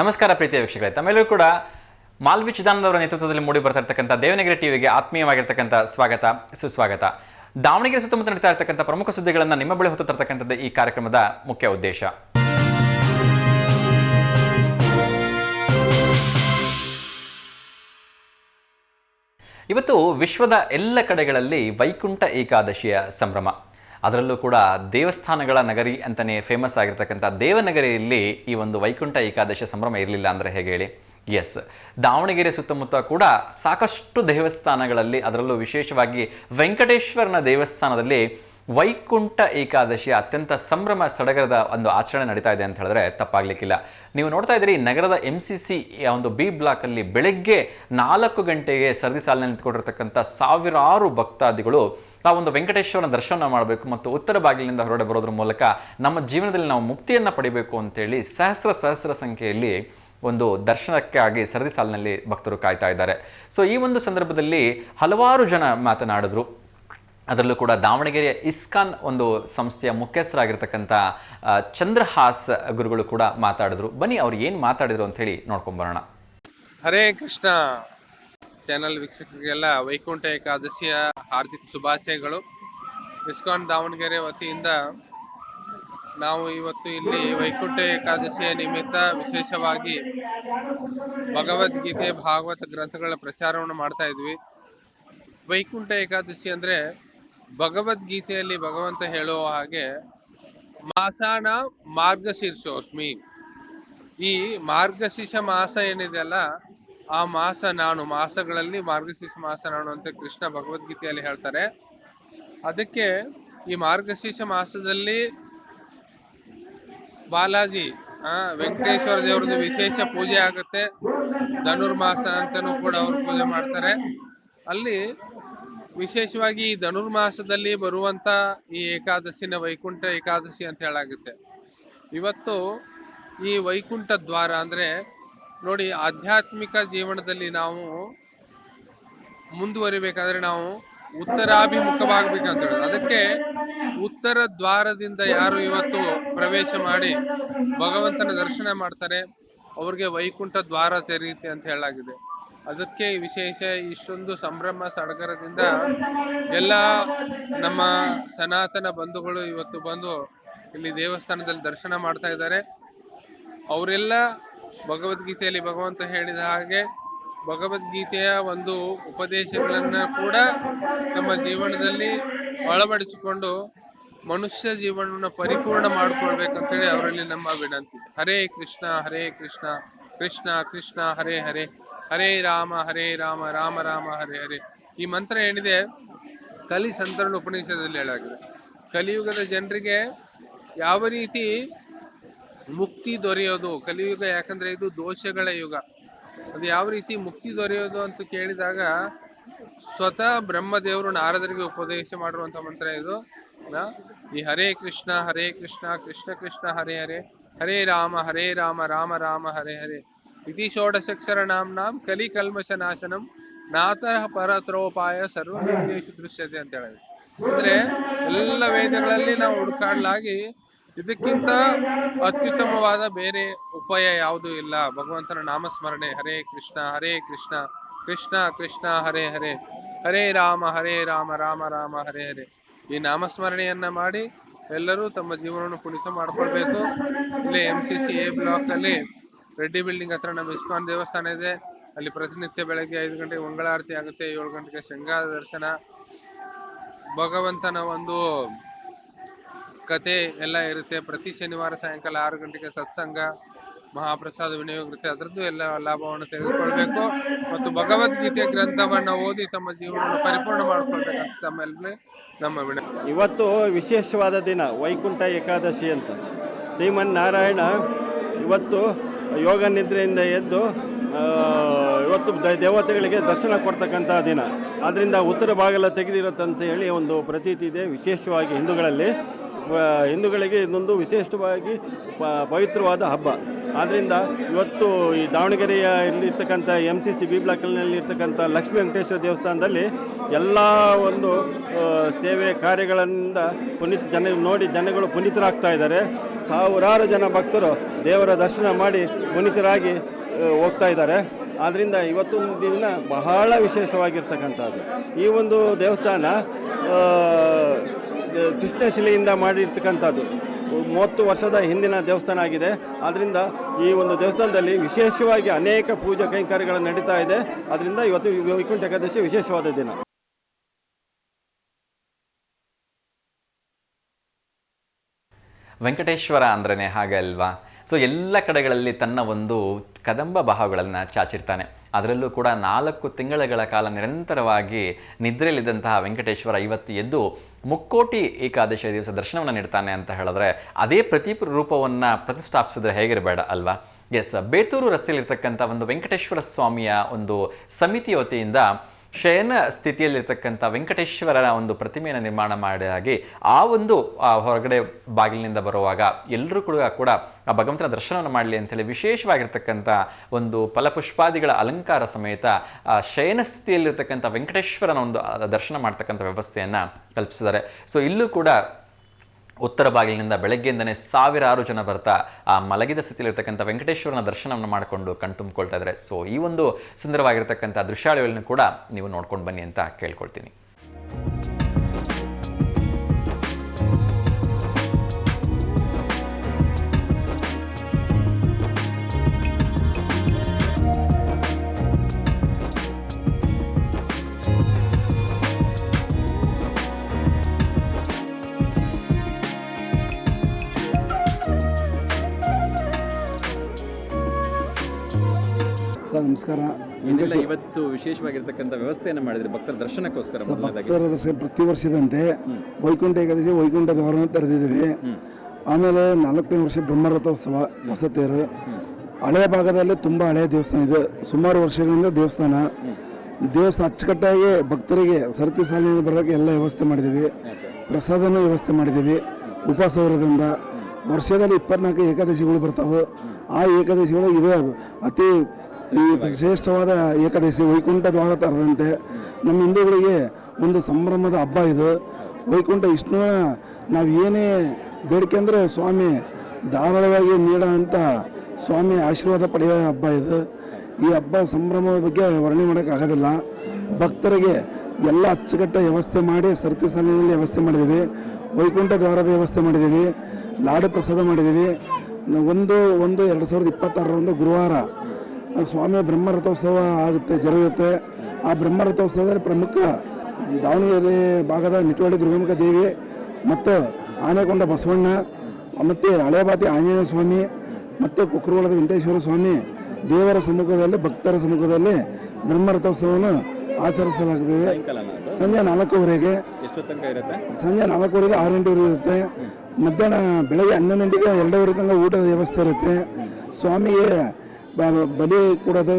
ನಮಸ್ಕಾರ ಪ್ರೀತಿಯ ವೀಕ್ಷಕರೇ. ತಮ್ಮೆಲ್ಲರೂ ಕೂಡ ಮಾಲ್ವಿ ಚಿದಾನಂದವರ ನೇತೃತ್ವದಲ್ಲಿ ಮೂಡಿ ಬರ್ತಾ ಇರ್ತಕ್ಕಂಥ ದೇವನಗಿರಿ ಟಿವಿಗೆ ಆತ್ಮೀಯವಾಗಿರ್ತಕ್ಕಂಥ ಸ್ವಾಗತ, ಸುಸ್ವಾಗತ. ದಾವಣಗೆರೆ ಸುತ್ತಮುತ್ತ ನಡೀತಾ ಇರ್ತಕ್ಕಂಥ ಪ್ರಮುಖ ಸುದ್ದಿಗಳನ್ನು ನಿಮ್ಮ ಬಳಿ ಹೊತ್ತು ತರ್ತಕ್ಕಂಥದ್ದು ಈ ಕಾರ್ಯಕ್ರಮದ ಮುಖ್ಯ ಉದ್ದೇಶ. ಇವತ್ತು ವಿಶ್ವದ ಎಲ್ಲ ಕಡೆಗಳಲ್ಲಿ ವೈಕುಂಠ ಏಕಾದಶಿಯ ಸಂಭ್ರಮ. ಅದರಲ್ಲೂ ಕೂಡ ದೇವಸ್ಥಾನಗಳ ನಗರಿ ಅಂತಲೇ ಫೇಮಸ್ ಆಗಿರ್ತಕ್ಕಂಥ ದೇವನಗರಿಯಲ್ಲಿ ಈ ಒಂದು ವೈಕುಂಠ ಏಕಾದಶಿ ಸಂಭ್ರಮ ಇರಲಿಲ್ಲ ಅಂದರೆ ಹೇಗೆ ಹೇಳಿ? ಎಸ್ ದಾವಣಗೆರೆ ಸುತ್ತಮುತ್ತ ಕೂಡ ಸಾಕಷ್ಟು ದೇವಸ್ಥಾನಗಳಲ್ಲಿ ಅದರಲ್ಲೂ ವಿಶೇಷವಾಗಿ ವೆಂಕಟೇಶ್ವರನ ದೇವಸ್ಥಾನದಲ್ಲಿ ವೈಕುಂಠ ಏಕಾದಶಿ ಅತ್ಯಂತ ಸಂಭ್ರಮ ಸಡಗರದ ಒಂದು ಆಚರಣೆ ನಡೀತಾ ಇದೆ ಅಂತ ಹೇಳಿದ್ರೆ ತಪ್ಪಾಗ್ಲಿಕ್ಕಿಲ್ಲ. ನೀವು ನೋಡ್ತಾ ಇದ್ದೀರಿ, ನಗರದ ಎಂ ಸಿ ಸಿ ಒಂದು ಬಿ ಬ್ಲಾಕಲ್ಲಿ ಬೆಳಗ್ಗೆ ನಾಲ್ಕು ಗಂಟೆಗೆ ಸರದಿ ಸಾಲಿನಲ್ಲಿ ನಿಂತ್ಕೊಂಡಿರ್ತಕ್ಕಂಥ ಸಾವಿರಾರು ಭಕ್ತಾದಿಗಳು ಒಂದು ವೆಂಕಟೇಶ್ವರನ ದರ್ಶನ ಮಾಡಬೇಕು ಮತ್ತು ಉತ್ತರ ಬಾಗಿಲಿನಿಂದ ಹೊರಡೆ ಬರೋದ್ರ ಮೂಲಕ ನಮ್ಮ ಜೀವನದಲ್ಲಿ ನಾವು ಮುಕ್ತಿಯನ್ನು ಪಡಿಬೇಕು ಅಂತೇಳಿ ಸಹಸ್ರ ಸಹಸ್ರ ಸಂಖ್ಯೆಯಲ್ಲಿ ಒಂದು ದರ್ಶನಕ್ಕಾಗಿ ಸರದಿ ಸಾಲಿನಲ್ಲಿ ಭಕ್ತರು ಕಾಯ್ತಾ ಇದ್ದಾರೆ. ಸೊ ಈ ಒಂದು ಸಂದರ್ಭದಲ್ಲಿ ಹಲವಾರು ಜನ ಮಾತನಾಡಿದ್ರು. ಅದರಲ್ಲೂ ಕೂಡ ದಾವಣಗೆರೆಯ ಇಸ್ಕಾನ್ ಒಂದು ಸಂಸ್ಥೆಯ ಮುಖ್ಯಸ್ಥರಾಗಿರ್ತಕ್ಕಂಥ ಚಂದ್ರಹಾಸ್ ಗುರುಗಳು ಕೂಡ ಮಾತಾಡಿದ್ರು. ಬನ್ನಿ ಅವ್ರು ಏನು ಮಾತಾಡಿದ್ರು ಅಂತ ಹೇಳಿ ನೋಡ್ಕೊಂಬರೋಣ ಹರೇ ಕೃಷ್ಣ. ಚಾನಲ್ ವೀಕ್ಷಕರಿಗೆಲ್ಲ ವೈಕುಂಠ ಏಕಾದಶಿಯ ಹಾರ್ದಿಕ ಶುಭಾಶಯಗಳು. ಇಸ್ಕಾನ್ ದಾವಣಗೆರೆ ವತಿಯಿಂದ ನಾವು ಇವತ್ತು ಇಲ್ಲಿ ವೈಕುಂಠ ಏಕಾದಶಿಯ ನಿಮಿತ್ತ ವಿಶೇಷವಾಗಿ ಭಗವದ್ಗೀತೆ, ಭಾಗವತ ಗ್ರಂಥಗಳ ಪ್ರಚಾರವನ್ನು ಮಾಡ್ತಾ ಇದ್ವಿ. ವೈಕುಂಠ ಏಕಾದಶಿ ಅಂದರೆ ಭಗವದ್ಗೀತೆಯಲ್ಲಿ ಭಗವಂತ ಹೇಳುವ ಹಾಗೆ ಮಾಸಾನ ಮಾರ್ಗಶೀರ್ಷೋಸ್ಮಿ. ಈ ಮಾರ್ಗಶೀರ್ಷ ಮಾಸ ಏನಿದೆಯಲ್ಲ ಆ ಮಾಸ ನಾನು, ಮಾಸಗಳಲ್ಲಿ ಮಾರ್ಗಶೀರ್ಷ ಮಾಸ ನಾನು ಅಂತ ಕೃಷ್ಣ ಭಗವದ್ಗೀತೆಯಲ್ಲಿ ಹೇಳ್ತಾರೆ. ಅದಕ್ಕೆ ಈ ಮಾರ್ಗಶೀರ್ಷ ಮಾಸದಲ್ಲಿ ಬಾಲಾಜಿ, ಆ, ವೆಂಕಟೇಶ್ವರ ದೇವ್ರದ್ದು ವಿಶೇಷ ಪೂಜೆ ಆಗುತ್ತೆ. ಧನುರ್ಮಾಸ ಅಂತಾನೂ ಕೂಡ ಅವರು ಪೂಜೆ ಮಾಡ್ತಾರೆ. ಅಲ್ಲಿ ವಿಶೇಷವಾಗಿ ಈ ಧನುರ್ಮಾಸದಲ್ಲಿ ಬರುವಂತ ಈ ಏಕಾದಶಿನ ವೈಕುಂಠ ಏಕಾದಶಿ ಅಂತ ಹೇಳಾಗುತ್ತೆ. ಇವತ್ತು ಈ ವೈಕುಂಠ ದ್ವಾರ ಅಂದ್ರೆ ನೋಡಿ, ಆಧ್ಯಾತ್ಮಿಕ ಜೀವನದಲ್ಲಿ ನಾವು ಮುಂದುವರಿಬೇಕಾದ್ರೆ ನಾವು ಉತ್ತರಾಭಿಮುಖವಾಗಬೇಕಂತ ಹೇಳೋದು ಅದಕ್ಕೆ ಉತ್ತರ ದ್ವಾರದಿಂದ ಯಾರು ಇವತ್ತು ಪ್ರವೇಶ ಮಾಡಿ ಭಗವಂತನ ದರ್ಶನ ಮಾಡ್ತಾರೆ, ಅವ್ರಿಗೆ ವೈಕುಂಠ ದ್ವಾರ ತೆರೆಯುತ್ತೆ ಅಂತ ಹೇಳಲಾಗಿದೆ. ಅದಕ್ಕೆ ವಿಶೇಷ ಇಷ್ಟೊಂದು ಸಂಭ್ರಮ ಸಡಗರದಿಂದ ಎಲ್ಲ ನಮ್ಮ ಸನಾತನ ಬಂಧುಗಳು ಇವತ್ತು ಬಂದು ಇಲ್ಲಿ ದೇವಸ್ಥಾನದಲ್ಲಿ ದರ್ಶನ ಮಾಡ್ತಾ ಇದ್ದಾರೆ. ಅವರೆಲ್ಲ ಭಗವದ್ಗೀತೆಯಲ್ಲಿ ಭಗವಂತ ಹೇಳಿದ ಹಾಗೆ ಭಗವದ್ಗೀತೆಯ ಒಂದು ಉಪದೇಶಗಳನ್ನು ಕೂಡ ನಮ್ಮ ಜೀವನದಲ್ಲಿ ಅಳವಡಿಸಿಕೊಂಡು ಮನುಷ್ಯ ಜೀವನವನ್ನು ಪರಿಪೂರ್ಣ ಮಾಡ್ಕೊಳ್ಬೇಕಂತೇಳಿ ಅವರಲ್ಲಿ ನಮ್ಮ ವಿನಂತಿ. ಹರೇ ಕೃಷ್ಣ ಹರೇ ಕೃಷ್ಣ ಕೃಷ್ಣ ಕೃಷ್ಣ, ಹರೇ ಹರೇ ಹರೇ ರಾಮ ಹರೇ ರಾಮ ರಾಮ ರಾಮ, ಹರೇ ಹರೇ. ಈ ಮಂತ್ರ ಏನಿದೆ? ಕಲಿ ಸಂತರಣ ಉಪನಿಷದಲ್ಲಿ ಹೇಳಾಗಿದೆ ಕಲಿಯುಗದ ಜನರಿಗೆ ಯಾವ ರೀತಿ ಮುಕ್ತಿ ದೊರೆಯೋದು, ಕಲಿಯುಗ ಯಾಕಂದ್ರೆ ಇದು ದೋಷಗಳ ಯುಗ. ಅದು ಯಾವ ರೀತಿ ಮುಕ್ತಿ ದೊರೆಯೋದು ಅಂತ ಕೇಳಿದಾಗ ಸ್ವತಃ ಬ್ರಹ್ಮದೇವರು ನಾರದರಿಗೆ ಉಪದೇಶ ಮಾಡಿರುವಂತ ಮಂತ್ರ ಇದು? ಈ ಹರೇ ಕೃಷ್ಣ ಹರೇ ಕೃಷ್ಣ ಕೃಷ್ಣ ಕೃಷ್ಣ, ಹರೇ ಹರೇ ಹರೇ ರಾಮ ಹರೇ ರಾಮ ರಾಮ ರಾಮ, ಹರೇ ಹರೇ. ಇತಿ ಷೋಡಶಕ್ಷರ ನಾಂ ಕಲಿ ಕಲ್ಮಶ ನಾಶನಂ ನಾತಃ ಪರತ್ರೋಪಾಯ ಸರ್ವ ದೃಶ್ಯತೆ ಅಂತ ಹೇಳಿದೆ. ಅಂದ್ರೆ ಎಲ್ಲ ವೇದಗಳಲ್ಲಿ ನಾವು ಹುಡುಕಾಡ್ಲಾಗಿ ಇದಕ್ಕಿಂತ ಅತ್ಯುತ್ತಮವಾದ ಬೇರೆ ಉಪಾಯ ಯಾವುದೂ ಇಲ್ಲ. ಭಗವಂತನ ನಾಮಸ್ಮರಣೆ, ಹರೇ ಕೃಷ್ಣ ಹರೇ ಕೃಷ್ಣ ಕೃಷ್ಣ ಕೃಷ್ಣ, ಹರೇ ಹರೇ ಹರೇ ರಾಮ ಹರೇ ರಾಮ ರಾಮ ರಾಮ, ಹರೇ ಹರೇ. ಈ ನಾಮಸ್ಮರಣೆಯನ್ನ ಮಾಡಿ ಎಲ್ಲರೂ ತಮ್ಮ ಜೀವನವನ್ನು ಕುಣಿತ ಮಾಡ್ಕೊಳ್ಬೇಕು. ಇಲ್ಲಿ M C C A block ಅಲ್ಲಿ ರೆಡ್ಡಿ ಬಿಲ್ಡಿಂಗ್ ಹತ್ರ ನಮ್ಮ ಇಸ್ಕಾನ್ ದೇವಸ್ಥಾನ ಇದೆ. ಅಲ್ಲಿ ಪ್ರತಿನಿತ್ಯ ಬೆಳಗ್ಗೆ ಐದು ಗಂಟೆಗೆ ಮಂಗಳಾರತಿ ಆಗುತ್ತೆ, ಏಳು ಗಂಟೆಗೆ ಶೃಂಗಾರ ದರ್ಶನ. ಭಗವಂತನ ಒಂದು ಕತೆ ಎಲ್ಲ ಇರುತ್ತೆ. ಪ್ರತಿ ಶನಿವಾರ ಸಾಯಂಕಾಲ ಆರು ಗಂಟೆಗೆ ಸತ್ಸಂಗ, ಮಹಾಪ್ರಸಾದ ವಿನಿಯೋಗ ಇರುತ್ತೆ. ಅದರದ್ದು ಎಲ್ಲ ಲಾಭವನ್ನು ತೆಗೆದುಕೊಳ್ಬೇಕು. ಮತ್ತು ಭಗವದ್ಗೀತೆ ಗ್ರಂಥವನ್ನು ಓದಿ ತಮ್ಮ ಜೀವನವನ್ನು ಪರಿಪೂರ್ಣ ಮಾಡಿಕೊಳ್ಬೇಕಂತ ನಮ್ಮ ವಿನಂತಿ. ಇವತ್ತು ವಿಶೇಷವಾದ ದಿನ, ವೈಕುಂಠ ಏಕಾದಶಿ ಅಂತ. ಶ್ರೀಮನ್ ನಾರಾಯಣ ಇವತ್ತು ಯೋಗ ನಿದ್ರೆಯಿಂದ ಎದ್ದು ಇವತ್ತು ದೇವತೆಗಳಿಗೆ ದರ್ಶನ ಕೊಡ್ತಕ್ಕಂಥ ದಿನ. ಆದ್ದರಿಂದ ಉತ್ತರ ಬಾಗಲ ತೆಗೆದಿರುತ್ತಂತ ಹೇಳಿ ಒಂದು ಪ್ರತೀತಿ ಇದೆ. ವಿಶೇಷವಾಗಿ ಹಿಂದೂಗಳಲ್ಲಿ ಹಿಂದೂಗಳಿಗೆ ಇದೊಂದು ವಿಶೇಷವಾಗಿ ಪವಿತ್ರವಾದ ಹಬ್ಬ. ಆದ್ದರಿಂದ ಇವತ್ತು ಈ ದಾವಣಗೆರೆಯ ಇಲ್ಲಿರ್ತಕ್ಕಂಥ ಎಂ ಸಿ ಸಿ ಬಿ ಬ್ಲಾಕ್ನಲ್ಲಿ ಇರ್ತಕ್ಕಂಥ ಲಕ್ಷ್ಮೀ ವೆಂಕಟೇಶ್ವರ ದೇವಸ್ಥಾನದಲ್ಲಿ ಎಲ್ಲ ಒಂದು ಸೇವೆ ಕಾರ್ಯಗಳಿಂದ ಪುನೀತ್ ಜನ, ನೋಡಿ ಜನಗಳು ಪುನೀತರಾಗ್ತಾ ಇದ್ದಾರೆ. ಸಾವಿರಾರು ಜನ ಭಕ್ತರು ದೇವರ ದರ್ಶನ ಮಾಡಿ ಪುನೀತರಾಗಿ ಹೋಗ್ತಾ ಇದ್ದಾರೆ. ಆದ್ದರಿಂದ ಇವತ್ತು ದಿನ ಬಹಳ ವಿಶೇಷವಾಗಿರ್ತಕ್ಕಂಥದ್ದು. ಈ ಒಂದು ದೇವಸ್ಥಾನ ಕೃಷ್ಣಶಿಲೆಯಿಂದ ಮಾಡಿರ್ತಕ್ಕಂಥದ್ದು. ಮೂವತ್ತು ವರ್ಷದ ಹಿಂದಿನ ದೇವಸ್ಥಾನ ಆಗಿದೆ. ಆದ್ದರಿಂದ ಈ ಒಂದು ದೇವಸ್ಥಾನದಲ್ಲಿ ವಿಶೇಷವಾಗಿ ಅನೇಕ ಪೂಜಾ ಕೈಂಕರ್ಯಗಳು ನಡೀತಾ ಇದೆ. ಅದರಿಂದ ಇವತ್ತು ವೈಕುಂಠ ಏಕಾದಶಿ ವಿಶೇಷವಾದ ದಿನ. ವೆಂಕಟೇಶ್ವರ ಅಂದ್ರೇ ಹಾಗೆ ಅಲ್ವಾ? ಸೊ ಎಲ್ಲ ಕಡೆಗಳಲ್ಲಿ ತನ್ನ ಒಂದು ಕದಂಬ ಭಾವಗಳನ್ನು ಚಾಚಿರ್ತಾನೆ. ಅದರಲ್ಲೂ ಕೂಡ ನಾಲ್ಕು ತಿಂಗಳುಗಳ ಕಾಲ ನಿರಂತರವಾಗಿ ನಿದ್ರೆಯಲ್ಲಿದ್ದಂತಹ ವೆಂಕಟೇಶ್ವರ ಇವತ್ತು ಎದ್ದು ಮುಕ್ಕೋಟಿ ಏಕಾದಶಿ ದಿವಸ ದರ್ಶನವನ್ನು ನೀಡ್ತಾನೆ ಅಂತ ಹೇಳಿದ್ರೆ ಅದೇ ಪ್ರತಿ ರೂಪವನ್ನು ಪ್ರತಿಷ್ಠಾಪಿಸಿದ್ರೆ ಹೇಗಿರಬೇಡ ಅಲ್ವಾ? ಎಸ್ ಬೇತೂರು ರಸ್ತೆಯಲ್ಲಿರ್ತಕ್ಕಂಥ ಒಂದು ವೆಂಕಟೇಶ್ವರ ಸ್ವಾಮಿಯ ಒಂದು ಸಮಿತಿ ವತಿಯಿಂದ ಶಯನ ಸ್ಥಿತಿಯಲ್ಲಿರ್ತಕ್ಕಂಥ ವೆಂಕಟೇಶ್ವರನ ಒಂದು ಪ್ರತಿಮೆಯನ್ನು ನಿರ್ಮಾಣ ಮಾಡಿದಾಗಿ ಆ ಒಂದು ಹೊರಗಡೆ ಬಾಗಿಲಿನಿಂದ ಬರುವಾಗ ಎಲ್ಲರೂ ಕೂಡ ಕೂಡ ಆ ಭಗವಂತನ ದರ್ಶನವನ್ನು ಮಾಡಲಿ ಅಂತೇಳಿ ವಿಶೇಷವಾಗಿರ್ತಕ್ಕಂಥ ಒಂದು ಫಲಪುಷ್ಪಾದಿಗಳ ಅಲಂಕಾರ ಸಮೇತ, ಆ ಶಯನ ಸ್ಥಿತಿಯಲ್ಲಿರ್ತಕ್ಕಂಥ ವೆಂಕಟೇಶ್ವರನ ಒಂದು ದರ್ಶನ ಮಾಡ್ತಕ್ಕಂಥ ವ್ಯವಸ್ಥೆಯನ್ನು ಕಲ್ಪಿಸಿದ್ದಾರೆ. ಸೊ ಇಲ್ಲೂ ಕೂಡ ಉತ್ತರ ಬಾಗಿಲಿನಿಂದ ಬೆಳಗ್ಗೆಯಿಂದನೇ ಸಾವಿರಾರು ಜನ ಬರ್ತಾ ಆ ಮಲಗಿದ ಸ್ಥಿತಿಯಲ್ಲಿರ್ತಕ್ಕಂಥ ವೆಂಕಟೇಶ್ವರನ ದರ್ಶನವನ್ನು ಮಾಡಿಕೊಂಡು ಕಣ್ತುಂಬಿಕೊಳ್ತಾ ಇದ್ದಾರೆ. ಸೊ ಈ ಒಂದು ಸುಂದರವಾಗಿರ್ತಕ್ಕಂಥ ದೃಶ್ಯಾವಳಿಗಳನ್ನು ಕೂಡ ನೀವು ನೋಡ್ಕೊಂಡು ಬನ್ನಿ ಅಂತ ಕೇಳ್ಕೊಳ್ತೀನಿ. ನಮಸ್ಕಾರ. ಇವತ್ತು ವಿಶೇಷವಾಗಿರ್ತಕ್ಕಂಥ ವ್ಯವಸ್ಥೆಯನ್ನು ಮಾಡಿದ್ರೆ ಭಕ್ತರ ದರ್ಶನಕ್ಕೋಸ್ಕರ ಭಕ್ತರ ದರ್ಶನ ಪ್ರತಿ ವರ್ಷದಂತೆ ವೈಕುಂಠ ಏಕಾದಶಿ ವೈಕುಂಠ ದ್ವಾರನ ತೆರೆದಿದ್ದೀವಿ. ಆಮೇಲೆ ನಾಲ್ಕನೇ ವರ್ಷ ಬ್ರಹ್ಮರಥೋತ್ಸವ ಹೊಸ ತೇರು ಹಳೆಯ ಭಾಗದಲ್ಲಿ ತುಂಬ ಹಳೆಯ ದೇವಸ್ಥಾನ ಇದೆ. ಸುಮಾರು ವರ್ಷಗಳಿಂದ ದೇವಸ್ಥಾನ. ದೇವಸ್ಥಾನ ಅಚ್ಚುಕಟ್ಟಾಗಿ ಭಕ್ತರಿಗೆ ಸರತಿ ಸಾಲಿನಿಂದ ಬರೋಕ್ಕೆ ಎಲ್ಲ ವ್ಯವಸ್ಥೆ ಮಾಡಿದ್ದೀವಿ. ಪ್ರಸಾದನೂ ವ್ಯವಸ್ಥೆ ಮಾಡಿದ್ದೀವಿ. ಉಪಸೌರದಿಂದ ವರ್ಷದಲ್ಲಿ ಇಪ್ಪತ್ನಾಲ್ಕು ಏಕಾದಶಿಗಳು ಬರ್ತಾವೆ. ಆ ಏಕಾದಶಿಗಳು ಇದು ಅತಿ ಈ ಶ್ರೇಷ್ಠವಾದ ಏಕಾದಶಿ ವೈಕುಂಠ ದ್ವಾರ ತರದಂತೆ ನಮ್ಮ ಹಿಂದೂಗಳಿಗೆ ಒಂದು ಸಂಭ್ರಮದ ಹಬ್ಬ ಇದು. ವೈಕುಂಠ ವಿಷ್ಣುವ ನಾವು ಏನೇ ಬೇಡಿಕೆ ಅಂದರೆ ಸ್ವಾಮಿ ಧಾರಾಳವಾಗಿ ನೀಡೋ ಅಂತ ಸ್ವಾಮಿ ಆಶೀರ್ವಾದ ಪಡೆಯೋ ಹಬ್ಬ ಇದು. ಈ ಹಬ್ಬ ಸಂಭ್ರಮದ ಬಗ್ಗೆ ವರ್ಣನೆ ಮಾಡೋಕ್ಕಾಗೋದಿಲ್ಲ. ಭಕ್ತರಿಗೆ ಎಲ್ಲ ಅಚ್ಚುಕಟ್ಟ ವ್ಯವಸ್ಥೆ ಮಾಡಿ ಸರತಿ ಸಾಲಿನಲ್ಲಿ ವ್ಯವಸ್ಥೆ ಮಾಡಿದ್ದೀವಿ. ವೈಕುಂಠ ದ್ವಾರದ ವ್ಯವಸ್ಥೆ ಮಾಡಿದ್ದೀವಿ. ಲಾಡು ಪ್ರಸಾದ ಮಾಡಿದ್ದೀವಿ. ಒಂದು ಒಂದು, ಎರಡು ಸಾವಿರದ ಇಪ್ಪತ್ತಾರರಂದು ಗುರುವಾರ ಸ್ವಾಮಿಯ ಬ್ರಹ್ಮರಥೋತ್ಸವ ಆಗುತ್ತೆ, ಜರುಗುತ್ತೆ. ಆ ಬ್ರಹ್ಮರಥೋತ್ಸವದಲ್ಲಿ ಪ್ರಮುಖ ದಾವಣಗೆರೆ ಭಾಗದ ನಿಟವಾಡಿ ದುರ್ಗಮುಖ ದೇವಿ ಮತ್ತು ಆನೆಕೊಂಡ ಬಸವಣ್ಣ, ಮತ್ತು ಹಳೆಬಾತಿ ಆಂಜನೇಯ ಸ್ವಾಮಿ, ಮತ್ತು ಕುಕ್ರವಾಳದ ವೆಂಕಟೇಶ್ವರ ಸ್ವಾಮಿ ದೇವರ ಸಮ್ಮುಖದಲ್ಲಿ, ಭಕ್ತರ ಸಮ್ಮುಖದಲ್ಲಿ ಬ್ರಹ್ಮರಥೋತ್ಸವವನ್ನು ಆಚರಿಸಲಾಗುತ್ತದೆ. ಸಂಜೆ ನಾಲ್ಕೂವರೆಗೆ ಸಂಜೆ ನಾಲ್ಕೂವರೆಗೆ ಆರು ಗಂಟೆವರೆಗೆ ಇರುತ್ತೆ. ಮಧ್ಯಾಹ್ನ ಬೆಳಗ್ಗೆ ಹನ್ನೊಂದು ಗಂಟೆಗೆ ಎರಡೂವರೆ ತನಕ ಊಟದ ವ್ಯವಸ್ಥೆ ಇರುತ್ತೆ. ಸ್ವಾಮಿಗೆ ಬಲಿ ಕೊಡೋದು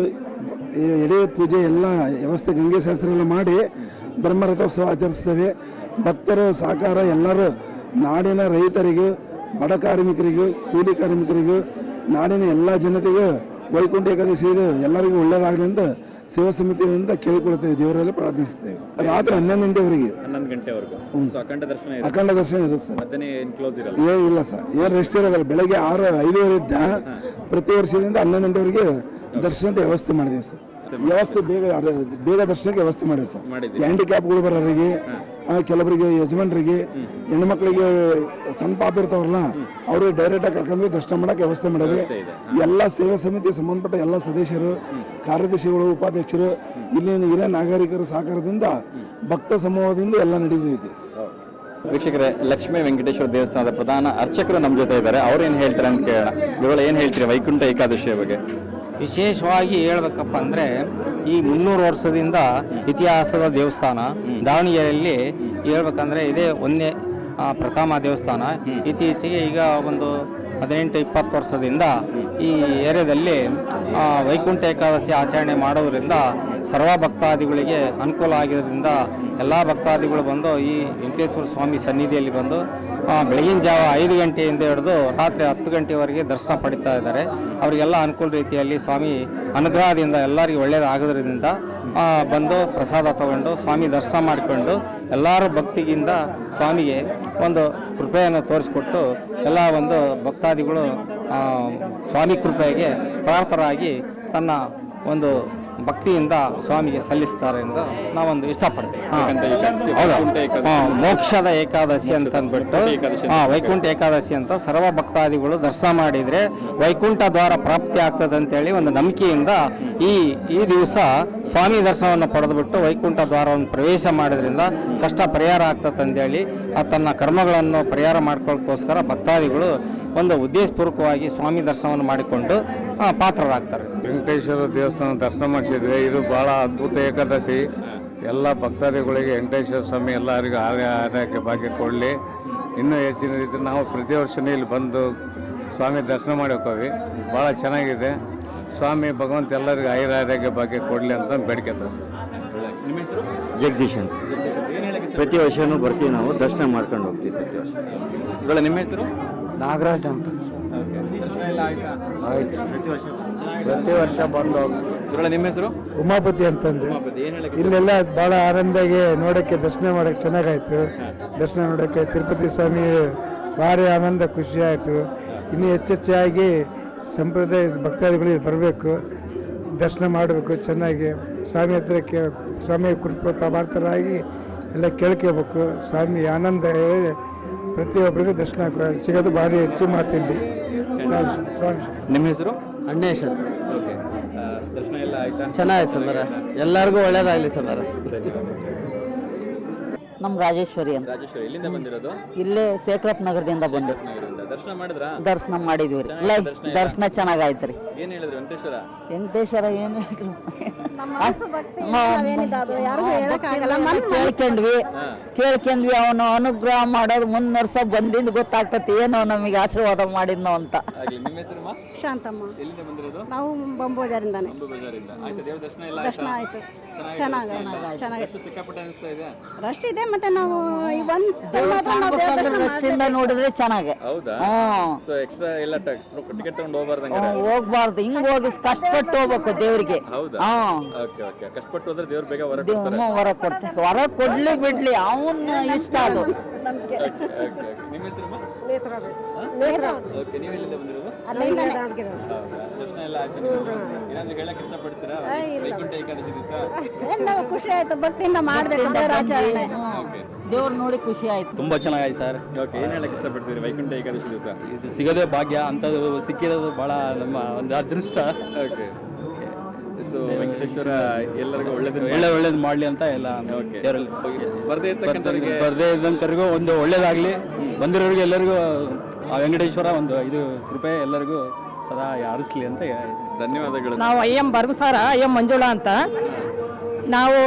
ಎಡೆ ಪೂಜೆ ಎಲ್ಲ ವ್ಯವಸ್ಥೆ ಗಂಗೆ ಶಾಸ್ತ್ರ ಎಲ್ಲ ಮಾಡಿ ಬ್ರಹ್ಮರಥೋತ್ಸವ ಆಚರಿಸ್ತೇವೆ. ಭಕ್ತರ, ಸಹಕಾರ ಎಲ್ಲರೂ ನಾಡಿನ ರೈತರಿಗೂ, ಬಡ ಕಾರ್ಮಿಕರಿಗೂ, ಕೂಲಿ ಕಾರ್ಮಿಕರಿಗೂ, ನಾಡಿನ ಎಲ್ಲ ಜನತೆಗೂ ವೈಕುಂಠ ಏಕಾದಶಿ ಎಲ್ಲರಿಗೂ ಒಳ್ಳೆಯದಾಗಲಿ ಅಂತ ಸೇವಾ ಸಮಿತಿಯಿಂದ ಕೇಳಿಕೊಳ್ತೇವೆ ದೇವರಲ್ಲಿ ಪ್ರಾರ್ಥಿಸ್ತೇವೆ ರಾತ್ರಿ ಹನ್ನೊಂದು ಗಂಟೆವರೆಗೆ. ಹನ್ನೊಂದು ಗಂಟೆವರೆಗೂ. ಅಖಂಡ ದರ್ಶನ ಅಖಂಡ ದರ್ಶನ ಇರುತ್ತೆ ಸರ್. ಮಧ್ಯಾಹ್ನ ಏನು ಕ್ಲೋಸ್ ಇರಲ್ಲ? ಏ ಇಲ್ಲ ಸರ್. ಏನು ರೆಸ್ಟ್ ಇರೋದಲ್ಲ. ಬೆಳಗ್ಗೆ ಆರು ಐದುವರೆ ಇದ್ದ ಪ್ರತಿ ವರ್ಷದಿಂದ ಹನ್ನೊಂದು ಗಂಟೆವರೆಗೆ ದರ್ಶನದ ವ್ಯವಸ್ಥೆ ಮಾಡಿದ್ದೀವಿ ಸರ್. ವ್ಯವಸ್ಥೆ ಬೇಗ ಬೇಗ ದರ್ಶನಕ್ಕೆ ವ್ಯವಸ್ಥೆ ಮಾಡಿದೆ ಸರ್. ಮಾಡಿದ್ದೀವಿ. ಹ್ಯಾಂಡಿಕ್ಯಾಪ್ಗಳು ಬರೋರಿಗೆ ಆ, ಕೆಲವರಿಗೆ ಯಜಮಾನರಿಗೆ ಮಕ್ಕಳಿಗೆ ಸಣ್ಣ ಪಾಪ ಇರ್ತಾವಲ್ಲ ಅವ್ರಿಗೆ ಡೈರೆಕ್ಟಾಗಿ ಕರ್ಕೊಂಡು ದರ್ಶನ ಮಾಡಕ್ಕೆ ವ್ಯವಸ್ಥೆ ಮಾಡಿದ್ವಿ. ಎಲ್ಲ ಸೇವಾ ಸಮಿತಿ ಸಂಬಂಧಪಟ್ಟ ಎಲ್ಲ ಸದಸ್ಯರು ಕಾರ್ಯದರ್ಶಿಗಳು ಉಪಾಧ್ಯಕ್ಷರು ಇಲ್ಲಿನ ಹಿರಿಯ ನಾಗರಿಕರ ಸಹಕಾರದಿಂದ ಭಕ್ತ ಸಮೂಹದಿಂದ ಎಲ್ಲ ನಡೀತೈತಿ ವೀಕ್ಷಕರೇ ಲಕ್ಷ್ಮೀ ವೆಂಕಟೇಶ್ವರ ದೇವಸ್ಥಾನದ ಪ್ರಧಾನ ಅರ್ಚಕರು ನಮ್ಮ ಜೊತೆ ಇದ್ದಾರೆ. ಅವ್ರು ಏನು ಹೇಳ್ತಾರೆ ಅಂತ ಕೇಳೋಣ. ಇವುಗಳು ಏನು ಹೇಳ್ತೀರಿ ವೈಕುಂಠ ಏಕಾದಶಿಯ ಬಗ್ಗೆ? ವಿಶೇಷವಾಗಿ ಹೇಳ್ಬೇಕಪ್ಪ ಅಂದರೆ ಈ ಮುನ್ನೂರು ವರ್ಷದಿಂದ ಇತಿಹಾಸದ ದೇವಸ್ಥಾನ ದಾವಣಗೆರೆಯಲ್ಲಿ ಹೇಳ್ಬೇಕಂದ್ರೆ ಇದೇ ಒಂದೇ ಪ್ರಥಮ ದೇವಸ್ಥಾನ. ಇತ್ತೀಚೆಗೆ ಈಗ ಒಂದು ಹದಿನೆಂಟು, ಇಪ್ಪತ್ತು ವರ್ಷದಿಂದ ಈ ಏರಿಯಾದಲ್ಲಿ ವೈಕುಂಠ ಏಕಾದಶಿ ಆಚರಣೆ ಮಾಡೋದ್ರಿಂದ ಸರ್ವ ಭಕ್ತಾದಿಗಳಿಗೆ ಅನುಕೂಲ ಆಗಿರೋದ್ರಿಂದ ಎಲ್ಲ ಭಕ್ತಾದಿಗಳು ಬಂದು ಈ ವೆಂಕಟೇಶ್ವರ ಸ್ವಾಮಿ ಸನ್ನಿಧಿಯಲ್ಲಿ ಬಂದು ಬೆಳಗಿನ ಜಾವ ಐದು ಗಂಟೆಯಿಂದ ಹಿಡಿದು ರಾತ್ರಿ ಹತ್ತು ಗಂಟೆವರೆಗೆ ದರ್ಶನ ಪಡಿತಾ ಇದ್ದಾರೆ. ಅವರಿಗೆಲ್ಲ ಅನುಕೂಲ ರೀತಿಯಲ್ಲಿ ಸ್ವಾಮಿ ಅನುಗ್ರಹದಿಂದ ಎಲ್ಲರಿಗೂ ಒಳ್ಳೆಯದಾಗೋದ್ರಿಂದ ಬಂದು ಪ್ರಸಾದ ತಗೊಂಡು, ಸ್ವಾಮಿ ದರ್ಶನ ಮಾಡಿಕೊಂಡು ಎಲ್ಲರೂ ಭಕ್ತಿಗಿಂದ ಸ್ವಾಮಿಗೆ ಒಂದು ಕೃಪೆಯನ್ನು ತೋರಿಸ್ಕೊಟ್ಟು ಎಲ್ಲ ಒಂದು ಭಕ್ತಾದಿಗಳು ಸ್ವಾಮಿ ಕೃಪೆಗೆ ಪ್ರಾರ್ಥರಾಗಿ ತನ್ನ ಒಂದು ಭಕ್ತಿಯಿಂದ ಸ್ವಾಮಿಗೆ ಸಲ್ಲಿಸ್ತಾರೆ ಎಂದು ನಾವೊಂದು ಇಷ್ಟಪಡ್ತೀವಿ. ಹೌದು. ಮೋಕ್ಷದ ಏಕಾದಶಿ ಅಂತ ಅಂದ್ಬಿಟ್ಟು ವೈಕುಂಠ ಏಕಾದಶಿ ಅಂತ ಸರ್ವ ಭಕ್ತಾದಿಗಳು ದರ್ಶನ ಮಾಡಿದ್ರೆ ವೈಕುಂಠ ದ್ವಾರ ಪ್ರಾಪ್ತಿ ಆಗ್ತದೆ ಅಂತೇಳಿ ಒಂದು ನಂಬಿಕೆಯಿಂದ ಈ ಈ ದಿವಸ ಸ್ವಾಮಿ ದರ್ಶನವನ್ನು ಪಡೆದುಬಿಟ್ಟು ವೈಕುಂಠ ದ್ವಾರವನ್ನು ಪ್ರವೇಶ ಮಾಡೋದ್ರಿಂದ ಕಷ್ಟ ಪರಿಹಾರ ಆಗ್ತದೆ ಅಂತೇಳಿ ಆ ತನ್ನ ಕರ್ಮಗಳನ್ನು ಪರಿಹಾರ ಮಾಡ್ಕೊಳ್ಳೋಕ್ಕೋಸ್ಕರ ಭಕ್ತಾದಿಗಳು ಒಂದು ಉದ್ದೇಶಪೂರ್ವಕವಾಗಿ ಸ್ವಾಮಿ ದರ್ಶನವನ್ನು ಮಾಡಿಕೊಂಡು ಪಾತ್ರರಾಗ್ತಾರೆ ವೆಂಕಟೇಶ್ವರ ದೇವಸ್ಥಾನ ದರ್ಶನ ಮಾಡಿಸಿದ್ರೆ ಇದು ಭಾಳ ಅದ್ಭುತ ಏಕಾದಶಿ. ಎಲ್ಲ ಭಕ್ತಾದಿಗಳಿಗೆ ವೆಂಕಟೇಶ್ವರ ಸ್ವಾಮಿ ಎಲ್ಲರಿಗೂ ಆರೋಗ್ಯ ಆರೋಗ್ಯ ಭಾಗ್ಯ ಕೊಡಲಿ. ಇನ್ನೂ ಹೆಚ್ಚಿನ ರೀತಿ ನಾವು ಪ್ರತಿ ವರ್ಷನೇ ಇಲ್ಲಿ ಬಂದು ಸ್ವಾಮಿ ದರ್ಶನ ಮಾಡಿ ಹೋಗ್ತೀವಿ ಭಾಳ ಚೆನ್ನಾಗಿದೆ. ಸ್ವಾಮಿ ಭಗವಂತ ಎಲ್ಲರಿಗೂ ಆಯುರ ಆರೋಗ್ಯ ಭಾಗ್ಯ ಕೊಡಲಿ ಅಂತ ಬೇಡಿಕೆ ನಿಮ್ಮ ಹೆಸರು? ಜಗದೀಶ್ ಅಂತ. ಪ್ರತಿ ವರ್ಷನೂ ಬರ್ತೀವಿ ನಾವು ದರ್ಶನ ಮಾಡ್ಕೊಂಡು ಹೋಗ್ತೀವಿ ಪ್ರತಿ ವರ್ಷ. ನಿಮ್ಮ ಹೆಸರು? ನಾಗರಾಜ್ ಅಂತ. ಆಯ್ತು? ಪ್ರತಿ ವರ್ಷ? ಆಯ್ತು ಪ್ರತಿ ವರ್ಷ ಬಂದು ಗುರುಗಳೇ, ನಿಮ್ಮ ಹೆಸರು? ಉಮಾಪತಿ ಅಂತಂದು. ಏನು ಹೇಳಕ್ಕೆ ಇಲ್ಲೆಲ್ಲ ಭಾಳ ಆನಂದಾಗಿ ನೋಡೋಕ್ಕೆ ದರ್ಶನ ಮಾಡೋಕ್ಕೆ ಚೆನ್ನಾಗಾಯ್ತು ದರ್ಶನ ನೋಡೋಕ್ಕೆ ತಿರುಪತಿ ಸ್ವಾಮಿ ಭಾರಿ ಆನಂದ ಖುಷಿ ಆಯಿತು. ಇನ್ನೂ ಹೆಚ್ಚೆಚ್ಚಾಗಿ ಸಂಪ್ರದಾಯ ಭಕ್ತಾದಿಗಳಿಗೆ ಬರಬೇಕು. ದರ್ಶನ ಮಾಡಬೇಕು ಚೆನ್ನಾಗಿ. ಸ್ವಾಮಿ ಹತ್ರ ಕೇ ಸ್ವಾಮಿ ಕೃಪಾ ಎಲ್ಲ ಕೇಳ್ಕೋಬೇಕು. ಸ್ವಾಮಿ ಆನಂದ ಪ್ರತಿಯೊಬ್ಬರಿಗೂ ದರ್ಶನ ಸಿಗೋದು ಭಾರಿ ಹೆಚ್ಚು ಮಾತಿಲ್ಲಿ. ಸ್ವಾಮಿ ಸ್ವಾಮಿ ನಿಮ್ಮ ಹೆಸರು? ಅಣ್ಣೇಶ್ ಅಂತ ಓಕೆ ದರ್ಶನ ಎಲ್ಲ ಆಯ್ತಾ? ಚೆನ್ನಾಯ್ತು ಸಮರ ಎಲ್ಲರಿಗೂ ಒಳ್ಳೇದಾಗಲಿ ಸಮರ ನಮ್ಮ ರಾಜೇಶ್ವರಿ ಅಂತ. ರಾಜೇಶ್ವರಿ ಎಲ್ಲಿಂದ ಬಂದಿರೋದು? ಇಲ್ಲೇ ಸೇಕ್ರಪ್ ನಗರದಿಂದ ಬಂದು. ನಗರದಿಂದ. ದರ್ಶನ ಮಾಡಿದ್ರಾ? ದರ್ಶನ ಮಾಡಿದ್ವಿ ರೀ. ಲೈ ದರ್ಶನ ಚೆನ್ನಾಗಾಯ್ತು ರೀ. ಏನ್ ಹೇಳಿದ್ರು ವೆಂಕಟೇಶ್ವರ? ವೆಂಕಟೇಶ್ವರ ಏನು ಕೇಳ್ಕೊಂಡ್ವಿ ಕೇಳ್ಕೊಂಡ್ವಿ ಅವನು ಅನುಗ್ರಹ ಮಾಡೋದು ಮುನ್ನರ್ಸ ಬಂದಿಂದ ಗೊತ್ತಾಗ್ತತಿ ಏನೋ ನಮಗೆ ಆಶೀರ್ವಾದ ಮಾಡಿದ್ನೋ ಅಂತ. ಆಗ್ಲಿ ನಿಮ್ಮ ಹೆಸರಮ್ಮ ಶಾಂತಮ್ಮ. ಎಲ್ಲಿಂದ ಬಂದಿರೋದು? ನಾವು ಬಂಬೋಜಾರಿಂದಾನೆ. ದರ್ಶನ ಆಯ್ತು? ಚೆನ್ನಾಗಿ ರಶ್ ಇದೆ? ಮತ್ತೆ ನಾವು ಈ ಒಂದ್ ಮಾತ್ರ ನಾವು ದೇವ್ರ ದರ್ಶನ ದೃಷ್ಟಿಯಿಂದ ನೋಡಿದ್ರೆ ಚೆನ್ನಾಗೆ. ಹೋಗ್ಬಾರ್ದು. ಹಿಂಗ್ ಹೋಗಿ ಕಷ್ಟಪಟ್ಟು ಹೋಗ್ಬೇಕು ದೇವ್ರಿಗೆ. ಹೌದಾ? ಹಾ. Okay okay. ಕಷ್ಟಪಟ್ಟು ಹೋದ್ರೆ ದೇವ್ರು ಬೇಗ ಕೊಡ್ತಾರೆ. ಹೊರ ಕೊಡ್ಲಿ ಬಿಡ್ಲಿ ಅವನ್ ಇಷ್ಟ ಅದು. ಓಕೆ ಓಕೆ ನಿಮ್ಮ ಹೆಸರಮ್ಮ ಓಕೆ ನೀವು ಎಲ್ಲಿಂದ ಬಂದಿರೋದು? ಹೌದಾ? ದರ್ಶನ ಎಲ್ಲ ಆಯ್ತು? ನಿಮ್ದು? ಏನಾದ್ರು ಹೇಳಕ್ ಇಷ್ಟಪಡ್ತೀರಾ? ವೈಕುಂಠ ಏಕಾದಶಿ ದಿವಸ? ಎಲ್ಲ ಖುಷಿ ಆಯ್ತು. ಭಕ್ತಿಯಿಂದ ಮಾಡ್ಬೇಕು ದೇವರ ಆಚರಣೆ. ಓಕೆ. ದೇವ್ರು ನೋಡಿ ಖುಷಿ ಆಯ್ತು. ತುಂಬಾ ಚೆನ್ನಾಗಾಯ್ತು ಸರ್. ಓಕೆ ಏನ್ ಹೇಳಕ್ ಇಷ್ಟಪಡ್ತೀರಿ ವೈಕುಂಠ ಏಕಾದಶಿ ದಿವಸ? ಇದು ಸಿಗೋದೇ ಭಾಗ್ಯ ಅಂತದ್ದು ಸಿಕ್ಕಿರೋದು ಭಾಳ ನಮ್ಮ ಒಂದು ಅದೃಷ್ಟ. ಓಕೆ. ಸೊ ವೆಂಕಟೇಶ್ವರ ಎಲ್ಲರಿಗೂ ಒಳ್ಳೇದು ಒಳ್ಳೆ ಒಳ್ಳೇದು ಮಾಡಲಿ ಅಂತ ಎಲ್ಲ ಬರ್ದೇ ಇರ್ತಕ್ಕಂಥವ್ರಿಗೆ ಬರ್ದೇ ಇದ್ದಂಥವ್ರಿಗೂ ಒಂದು ಒಳ್ಳೇದಾಗಲಿ. ಬಂದಿರೋರಿಗೆ ಎಲ್ಲರಿಗೂ ಆ ವೆಂಕಟೇಶ್ವರ ಒಂದು ಇದು ಕೃಪೆ ಎಲ್ಲರಿಗೂ ಸದಾ ಯಾರಿಸ್ಲಿ ಅಂತ ಧನ್ಯವಾದಗಳು. ನಾವು I am Bharmasara I am Manjula ಅಂತ. ನಾವು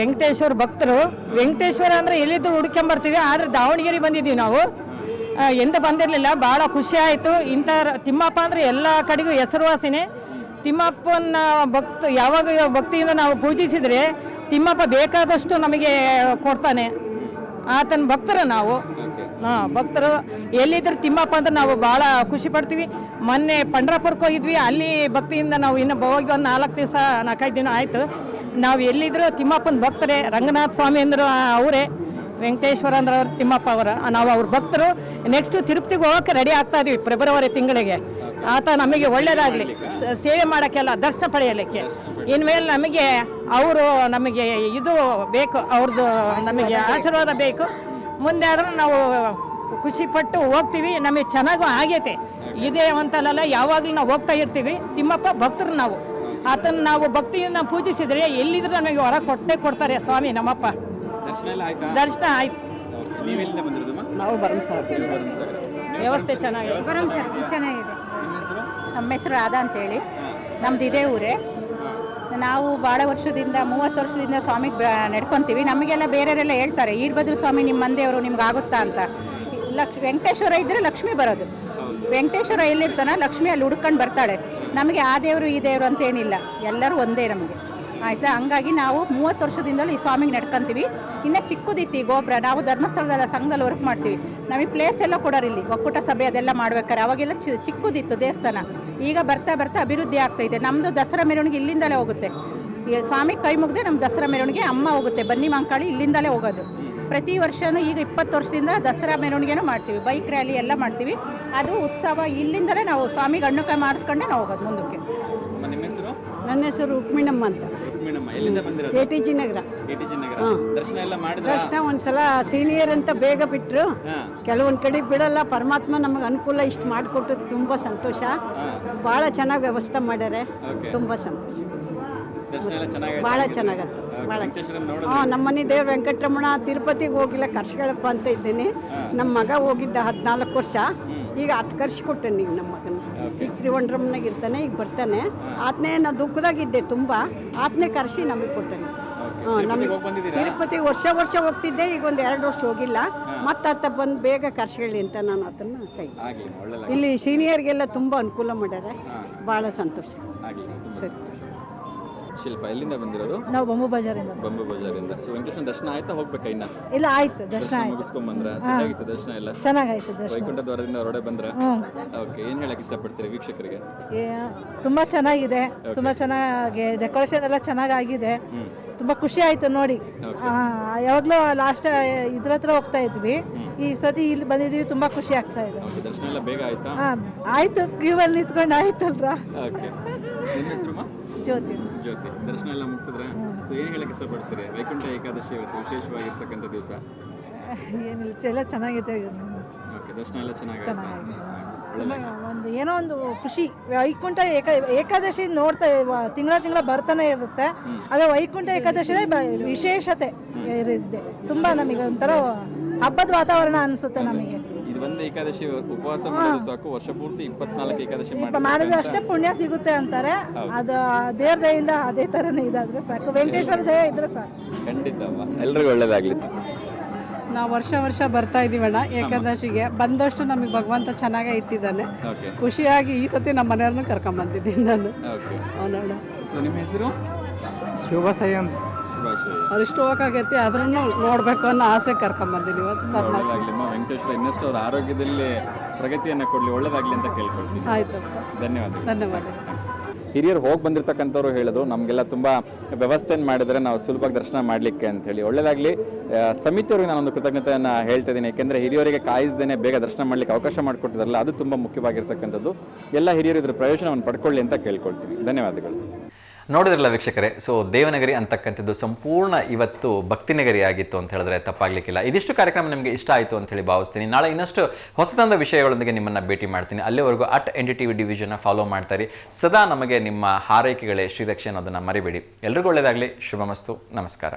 ವೆಂಕಟೇಶ್ವರ ಭಕ್ತರು. ವೆಂಕಟೇಶ್ವರ ಅಂದರೆ ಎಲ್ಲಿದ್ದು ಹುಡ್ಕೊಂಬರ್ತೀವಿ ಆದರೆ ದಾವಣಗೆರೆ ಬಂದಿದ್ದೀವಿ ನಾವು. ಎಂದು ಬಂದಿರಲಿಲ್ಲ ಭಾಳ ಖುಷಿ ಆಯಿತು. ಇಂಥ ತಿಮ್ಮಪ್ಪ ಅಂದರೆ ಎಲ್ಲ ಕಡೆಗೂ ಹೆಸರುವಾಸಿನೇ. ತಿಮ್ಮಪ್ಪನ ಭಕ್ತ ಯಾವಾಗ ಭಕ್ತಿಯಿಂದ ನಾವು ಪೂಜಿಸಿದರೆ ತಿಮ್ಮಪ್ಪ ಬೇಕಾದಷ್ಟು ನಮಗೆ ಕೊಡ್ತಾನೆ. ಆತನ ಭಕ್ತರು ನಾವು. ಹಾಂ, ಭಕ್ತರು. ಎಲ್ಲಿದ್ದರೂ ತಿಮ್ಮಪ್ಪ ಅಂತ ನಾವು ಭಾಳ ಖುಷಿ ಪಡ್ತೀವಿ. ಮೊನ್ನೆ ಪಂಡ್ರಾಪುರಕ್ಕೆ ಹೋಗಿದ್ವಿ. ಅಲ್ಲಿ ಭಕ್ತಿಯಿಂದ ನಾವು ಇನ್ನು ಹೋಗಿ ಒಂದು ನಾಲ್ಕು ದಿವಸ, ನಾಲ್ಕೈದು ದಿನ ಆಯಿತು. ನಾವು ಎಲ್ಲಿದ್ರು ತಿಮ್ಮಪ್ಪನ ಭಕ್ತರೇ, ರಂಗನಾಥ ಸ್ವಾಮಿ ಅಂದರು ಅವರೇ. ವೆಂಕಟೇಶ್ವರ ಅಂದ್ರೆ ಅವ್ರು ತಿಮ್ಮಪ್ಪ ಅವರ, ನಾವು ಅವ್ರ ಭಕ್ತರು. ನೆಕ್ಸ್ಟ್ ತಿರುಪತಿಗೆ ಹೋಗೋಕೆ ರೆಡಿ ಆಗ್ತಾ ಇದೀವಿ ಫೆಬ್ರವರಿ ತಿಂಗಳಿಗೆ. ಆತ ನಮಗೆ ಒಳ್ಳೇದಾಗಲಿ. ಸೇವೆ ಮಾಡೋಕ್ಕೆಲ್ಲ ದರ್ಶನ ಪಡೆಯಲಿಕ್ಕೆ. ಇನ್ಮೇಲೆ ನಮಗೆ ಅವರು ನಮಗೆ ಇದು ಬೇಕು ಅವ್ರದ್ದು ನಮಗೆ ಆಶೀರ್ವಾದ ಬೇಕು. ಮುಂದೆ ಆದರೂ ನಾವು ಖುಷಿ ಪಟ್ಟು ಹೋಗ್ತೀವಿ. ನಮಗೆ ಚೆನ್ನಾಗೂ ಆಗೈತೆ. ಇದೇ ಅಂತಲ್ಲ ಯಾವಾಗಲೂ ನಾವು ಹೋಗ್ತಾ ಇರ್ತೀವಿ. ತಿಮ್ಮಪ್ಪ ಭಕ್ತರು ನಾವು. ಆತನ ನಾವು ಭಕ್ತಿಯಿಂದ ಪೂಜಿಸಿದರೆ ಎಲ್ಲಿದ್ರು ನಮಗೆ ಹೊರ ಕೊಟ್ಟೆ ಕೊಡ್ತಾರೆ ಸ್ವಾಮಿ ನಮ್ಮಪ್ಪ. ದರ್ಶನ ಆಯ್ತಾ? ದರ್ಶನ ಆಯ್ತು. ನೀವು ವ್ಯವಸ್ಥೆ ಚೆನ್ನಾಗಿದೆ. ಚೆನ್ನಾಗಿದೆ. ನಮ್ಮ ಹೆಸರು? ರಾಧಾ ಅಂತೇಳಿ. ನಮ್ದು ಇದೇ ಊರೇ. ನಾವು ಭಾಳ ವರ್ಷದಿಂದ ಮೂವತ್ತು ವರ್ಷದಿಂದ ಸ್ವಾಮಿ ನಡ್ಕೊತೀವಿ. ನಮಗೆಲ್ಲ ಬೇರೆಯವರೆಲ್ಲ ಹೇಳ್ತಾರೆ ಈರ್ಭದ್ರ ಸ್ವಾಮಿ ನಿಮ್ಮ ಮಂದೆಯವರು ನಿಮ್ಗೆ ಆಗುತ್ತಾ ಅಂತ. ಲಕ್ಷ್ಮಿ ವೆಂಕಟೇಶ್ವರ ಇದ್ದರೆ ಲಕ್ಷ್ಮಿ ಬರೋದು. ವೆಂಕಟೇಶ್ವರ ಎಲ್ಲಿರ್ತಾನ ಲಕ್ಷ್ಮಿ ಅಲ್ಲಿ ಹುಡ್ಕೊಂಡು ಬರ್ತಾಳೆ. ನಮಗೆ ಆ ದೇವರು ಈ ದೇವರು ಅಂತೇನಿಲ್ಲ ಎಲ್ಲರೂ ಒಂದೇ ನಮಗೆ. ಆಯಿತಾ? ಹಂಗಾಗಿ ನಾವು ಮೂವತ್ತು ವರ್ಷದಿಂದಲೂ ಈ ಸ್ವಾಮಿಗೆ ನಡ್ಕೊಂತೀವಿ. ಇನ್ನು ಚಿಕ್ಕದಿತ್ತು ಈ ಗೋಪುರ. ನಾವು ಧರ್ಮಸ್ಥಳದಲ್ಲ, ಸಂಘದಲ್ಲಿ ವರ್ಕ್ ಮಾಡ್ತೀವಿ. ನಮಗೆ ಪ್ಲೇಸ್ ಎಲ್ಲ ಕೊಡೋರು ಇಲ್ಲಿ. ಒಕ್ಕೂಟ ಸಭೆ ಅದೆಲ್ಲ ಮಾಡ್ಬೇಕಾರೆ. ಅವಾಗೆಲ್ಲ ಚಿ, ಚಿಕ್ಕದಿತ್ತು ದೇವಸ್ಥಾನ. ಈಗ ಬರ್ತಾ ಬರ್ತಾ ಅಭಿವೃದ್ಧಿ ಆಗ್ತೈತೆ. ನಮ್ಮದು ದಸರಾ ಮೆರವಣಿಗೆ ಇಲ್ಲಿಂದಲೇ ಹೋಗುತ್ತೆ. ಸ್ವಾಮಿ ಕೈ ಮುಗ್ದೆ ನಮ್ಮ ದಸರಾ ಮೆರವಣಿಗೆ ಅಮ್ಮ ಹೋಗುತ್ತೆ. ಬನ್ನಿ ಮಂಕಾಳಿ ಇಲ್ಲಿಂದಲೇ ಹೋಗೋದು. ಪ್ರತಿ ವರ್ಷವೂ ಈಗ ಇಪ್ಪತ್ತು ವರ್ಷದಿಂದ ದಸರಾ ಮೆರವಣಿಗೆನೂ ಮಾಡ್ತೀವಿ. ಬೈಕ್ ರ್ಯಾಲಿ ಎಲ್ಲ ಮಾಡ್ತೀವಿ. ಅದು ಉತ್ಸವ ಇಲ್ಲಿಂದಲೇ ನಾವು ಸ್ವಾಮಿಗೆ ಹಣ್ಣು ಕೈ ಮಾಡಿಸ್ಕೊಂಡೆ ನಾವು ಹೋಗೋದು ಮುಂದಕ್ಕೆ. ನನ್ನ ಹೆಸರು ರುಕ್ಮಿಣಮ್ಮ ಅಂತ. ರುಕ್ಮಿಣಮ್ಮ ಎಲ್ಲಿಂದ ಬಂದಿರೋದು? K T G Nagar. K T G Nagar. ಹಾ. ದರ್ಶನ ಎಲ್ಲ ಮಾಡಿದ್ರ? ದರ್ಶನ ಒಂದ್ಸಲ ಸೀನಿಯರ್ ಅಂತ ಬೇಗ ಬಿಟ್ಟರು ಹಾ. ಕೆಲವೊಂದು ಕಡೆ ಬಿಡಲ್ಲ ಪರಮಾತ್ಮ ನಮಗೆ ಅನುಕೂಲ ಇಷ್ಟು ಮಾಡಿಕೊಟ್ಟದ್ದು ತುಂಬ ಸಂತೋಷ. ಭಾಳ ಚೆನ್ನಾಗಿ ವ್ಯವಸ್ಥೆ ಮಾಡ್ಯಾರೆ. ತುಂಬಾ ತುಂಬ ಸಂತೋಷ. ದರ್ಶನ ಎಲ್ಲ ಚೆನ್ನಾಗಿ ಭಾಳ ಚೆನ್ನಾಗತ್ತೆ ಭಾಳ ನೋಡಿದ್ರೆ? ಹಾಂ ನಮ್ಮ ಮನೆ ದೇವ್ರ ವೆಂಕಟರಮಣ ತಿರುಪತಿಗೆ ಹೋಗಿಲ್ಲ ಕರ್ಸ್ಗಳಪ್ಪ ಅಂತ ಇದ್ದೀನಿ. ನಮ್ಮ ಮಗ ಹೋಗಿದ್ದ ಹದಿನಾಲ್ಕು ವರ್ಷ. ಈಗ ಹತ್ತು ಕರ್ಸಿ ಕೊಟ್ಟೆ ನೀವು ನಮ್ಮ ಮಗನ. ಈಗ ತ್ರಿವಂಡ್ರಮ್ನಾಗ ಇರ್ತಾನೆ ಈಗ ಬರ್ತಾನೆ. ಆತನೇ ನಾ ದುಃಖದಾಗಿದ್ದೆ ತುಂಬ. ಆತನೇ ಕರೆಸಿ ನಮಗೆ ಕೊಡ್ತಾನೆ ಹಾಂ ನಮಗೆ ತಿರುಪತಿ? ವರ್ಷ ವರ್ಷ ಹೋಗ್ತಿದ್ದೆ ಈಗ ಒಂದು ಎರಡು ವರ್ಷ ಹೋಗಿಲ್ಲ. ಮತ್ತೆ ಆತ ಬಂದು ಬೇಗ ಕರ್ಸ್ಕೊಳ್ಳಿ ಅಂತ ನಾನು ಅದನ್ನು ಕೈ. ಇಲ್ಲಿ ಸೀನಿಯರ್ಗೆಲ್ಲ ತುಂಬ ಅನುಕೂಲ ಮಾಡ್ಯಾರ. ಭಾಳ ಸಂತೋಷ. ಸರಿ. ಶಿಲ್ಪ ಎಲ್ಲಿಂದ ಬಂದಿರೋದು? ನಾವು ಬೊಂಬು ಬಜಾರಿಂದ. ಬೊಂಬು ಬಜಾರಿಂದ. ಸೊ ವೆಂಕಟೇಶ್ವರ ದರ್ಶನ ಆಯ್ತಾ ಹೋಗ್ಬೇಕಾ ಇನ್ನ? ಇಲ್ಲ ಆಯ್ತು ದರ್ಶನ ಆಯ್ತು. ಮುಗಿಸ್ಕೊಂಡ್ ಬಂದ್ರ. ಸರಿಯಾಗಿತ್ತು ದರ್ಶನ ಎಲ್ಲ? ಚೆನ್ನಾಗಾಯ್ತು ದರ್ಶನ. ವೈಕುಂಠ ದ್ವಾರದಿಂದ ಹೊರಡೆ ಬಂದ್ರ? ಹ್ಮ್. ಓಕೆ ಏನ್ ಹೇಳಕ್ ಇಷ್ಟಪಡ್ತೀರಿ ವೀಕ್ಷಕರಿಗೆ? ಏ- ತುಂಬಾ ಚೆನ್ನಾಗಿದೆ. ತುಂಬಾ ಚೆನ್ನಾಗಿ ಡೆಕೋರೇಷನ್ ಎಲ್ಲ ಚೆನ್ನಾಗಾಗಿದೆ. ತುಂಬಾ ಖುಷಿ ಆಯ್ತು ನೋಡಿ. ಆ, ಯಾವಾಗ್ಲೂ ಲಾಸ್ಟ್ ಇದ್ರ ಹತ್ರ ಹೋಗ್ತಾ ಇದ್ವಿ. ಈ ಸತಿ ಇಲ್ಲಿ ಬಂದಿದೀವಿ ತುಂಬಾ ಖುಷಿ ಆಗ್ತಾ ಇದೆ. ಓಕೆ ದರ್ಶನ ಎಲ್ಲ ಬೇಗ ಆಯ್ತಾ? ಹಾ ಆಯ್ತು ಕ್ಯೂ ಅಲ್ಲಿ ನಿಂತ್ಕೊಂಡು ಆಯ್ತಲ್ರ? ಓಕೆ ನಿಮ್ಮ ಹೆಸರು ಜ್ಯೋತಿ. ಜ್ಯೋತಿ. ದರ್ಶನ ಎಲ್ಲ ಮುಗಿಸಿದ್ರೆ? ಸೊ ಏನು ಹೇಳಕ್ಕೆ ಇಷ್ಟಪಡ್ತೀರಿ? ವೈಕುಂಠ ಏಕಾದಶಿ ಇವತ್ತು ವಿಶೇಷವಾಗಿರ್ತಕ್ಕಂಥ ದಿವಸ? ಏನಿಲ್ಲ ಎಲ್ಲ ಚೆನ್ನಾಗಿದೆ ಓಕೆ ದರ್ಶನ ಎಲ್ಲ ಚೆನ್ನಾಗಿ ಒಂದು ಏನೋ ಒಂದು ಖುಷಿ. ವೈಕುಂಠ ಏಕ ಏಕಾದಶಿ ನೋಡ್ತಾ ತಿಂಗಳ ತಿಂಗಳ ಬರ್ತಾನೆ ಇರುತ್ತೆ. ಆದರೆ ವೈಕುಂಠ ಏಕಾದಶಿ ವಿಶೇಷತೆ ಇರಿದೆ ತುಂಬಾ ನಮಗೆ ಒಂಥರ ಹಬ್ಬದ ವಾತಾವರಣ ಅನಿಸುತ್ತೆ ನಮಗೆ. ಇದು ಒಂದು ಏಕಾದಶಿ ಉಪವಾಸ ಮಾಡೋದು ಸಾಕು ವರ್ಷ ಪೂರ್ತಿ ಇಪ್ಪತ್ನಾಲ್ಕು ಏಕಾದಶಿ ಮಾಡಿದ್ರೆ ಅಷ್ಟೇ ಪುಣ್ಯ ಸಿಗುತ್ತೆ ಅಂತಾರೆ. ಅದು ದೇವ್ರ ದಯಿಂದ ಅದೇ ತರನೇ ಇದಾದ್ರೆ ಸಾಕು. ವೆಂಕಟೇಶ್ವರ ದಯ ಇದ್ರೆ ಸಾಕು. ಖಂಡಿತ ಎಲ್ರಿಗೂ ಒಳ್ಳೇದಾಗ್ಲಿ. ನಾವು ವರ್ಷ ವರ್ಷ ಬರ್ತಾ ಇದೀವಣ್ಣ ಏಕಾದಶಿಗೆ. ಬಂದಷ್ಟು ನಮಗೆ ಭಗವಂತ ಚೆನ್ನಾಗೇ ಇಟ್ಟಿದ್ದಾನೆ. ಖುಷಿಯಾಗಿ ಈ ಸತಿ ನಮ್ಮ ಮನೆಯವ್ರನ್ನ ಕರ್ಕೊಂಬಂದಿದ್ದೀನಿ ನಾನು. ಓಕೆ ಅವನಣ್ಣ ಸೊ ನಿಮ್ಮ ಹೆಸರು? ಶುಭ ಶುಭಾಶಯ ಅವ್ರು ಇಷ್ಟು ಅದನ್ನು ಆದ್ರೂ ನೋಡ್ಬೇಕು ಅನ್ನೋ ಆಸೆ ಕರ್ಕೊಂಬಂದಿನಿ ಇವತ್ತು ವೆಂಕಟೇಶ್ವರ ಇನ್ನಷ್ಟು ಅವ್ರ ಆರೋಗ್ಯದಲ್ಲಿ ಪ್ರಗತಿಯನ್ನ ಕೊಡ್ಲಿ ಒಳ್ಳೇದಾಗ್ಲಿ ಅಂತ ಕೇಳ್ಕೊಳ್ತೀನಿ. ಆಯ್ತು ಧನ್ಯವಾದಗಳು. ಧನ್ಯವಾದ ಹಿರಿಯರು ಹೋಗಿ ಬಂದಿರತಕ್ಕಂಥವ್ರು ಹೇಳಿದ್ರು ನಮಗೆಲ್ಲ ತುಂಬ ವ್ಯವಸ್ಥೆಯನ್ನು ಮಾಡಿದರೆ ನಾವು ಸುಲಭವಾಗಿ ದರ್ಶನ ಮಾಡಲಿಕ್ಕೆ ಅಂತ ಹೇಳಿ. ಒಳ್ಳೆಯದಾಗಲಿ ಸಮಿತಿಯವರಿಗೆ ನಾನೊಂದು ಕೃತಜ್ಞತೆಯನ್ನು ಹೇಳ್ತಾ ಇದ್ದೀನಿ. ಏಕೆಂದರೆ ಹಿರಿಯರಿಗೆ ಕಾಯಿಸ್ದೇನೆ ಬೇಗ ದರ್ಶನ ಮಾಡಲಿಕ್ಕೆ ಅವಕಾಶ ಮಾಡಿಕೊಟ್ಟಿದಾರಲ್ಲ ಅದು ತುಂಬ ಮುಖ್ಯವಾಗಿರ್ತಕ್ಕಂಥದ್ದು. ಎಲ್ಲ ಹಿರಿಯರು ಇದ್ರ ಪ್ರಯೋಜನವನ್ನು ಪಡ್ಕೊಳ್ಳಿ ಅಂತ ಕೇಳ್ಕೊಳ್ತೀನಿ. ಧನ್ಯವಾದಗಳು. ನೋಡಿದ್ರಲ್ಲ ವೀಕ್ಷಕರೇ? ಸೊ ದೇವನಗರಿ ಅಂತಕ್ಕಂಥದ್ದು ಸಂಪೂರ್ಣ ಇವತ್ತು ಭಕ್ತಿನಗರಿ ಆಗಿತ್ತು ಅಂತ ಹೇಳಿದ್ರೆ ತಪ್ಪಾಗ್ಲಿಕ್ಕಿಲ್ಲ. ಇದಿಷ್ಟು ಕಾರ್ಯಕ್ರಮ ನಿಮಗೆ ಇಷ್ಟ ಆಯಿತು ಅಂತ ಹೇಳಿ ಭಾವಿಸ್ತೀನಿ. ನಾಳೆ ಇನ್ನಷ್ಟು ಹೊಸದಂದ ವಿಷಯಗಳೊಂದಿಗೆ ನಿಮ್ಮನ್ನು ಭೇಟಿ ಮಾಡ್ತೀನಿ. ಅಲ್ಲಿವರೆಗೂ at N D T V ಡಿವಿಷನ್ನ follow ಮಾಡ್ತಾರೆ ಸದಾ ನಮಗೆ ನಿಮ್ಮ ಹಾರೈಕೆಗಳೇ ಶ್ರೀರಕ್ಷೆ ಅನ್ನೋದನ್ನು ಮರಿಬೇಡಿ. ಎಲ್ರಿಗೂ ಒಳ್ಳೆಯದಾಗಲಿ ಶುಭಮಸ್ತು. ನಮಸ್ಕಾರ.